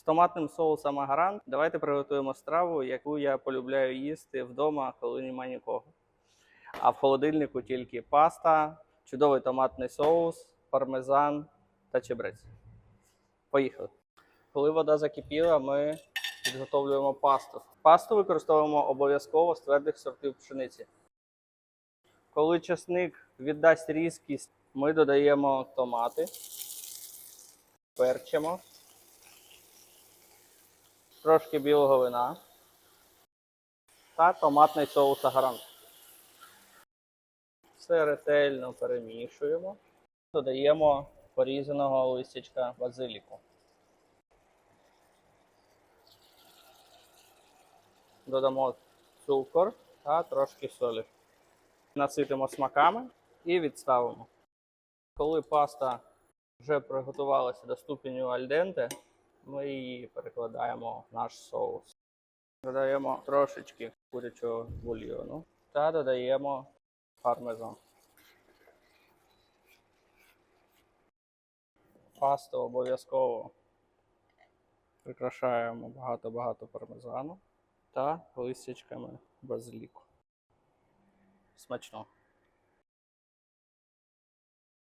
З томатним соусом агарант давайте приготуємо страву, яку я полюбляю їсти вдома, коли немає нікого. А в холодильнику тільки паста, чудовий томатний соус, пармезан та чебрець. Поїхали. Коли вода закипіла, ми підготовлюємо пасту. Пасту використовуємо обов'язково з твердих сортів пшениці. Коли часник віддасть різкість, ми додаємо томати, перчимо, трошки білого вина та томатний соус агарант. Все ретельно перемішуємо. Додаємо порізаного листячка базиліку. Додамо цукор та трошки солі. Наситимо смаками і відставимо. Коли паста вже приготувалася до ступеню альденте, ми її перекладаємо в наш соус. Додаємо трошечки курячого бульйону та додаємо пармезан. Пасту обов'язково прикрашаємо багато-багато пармезану та листячками базиліку. Смачно.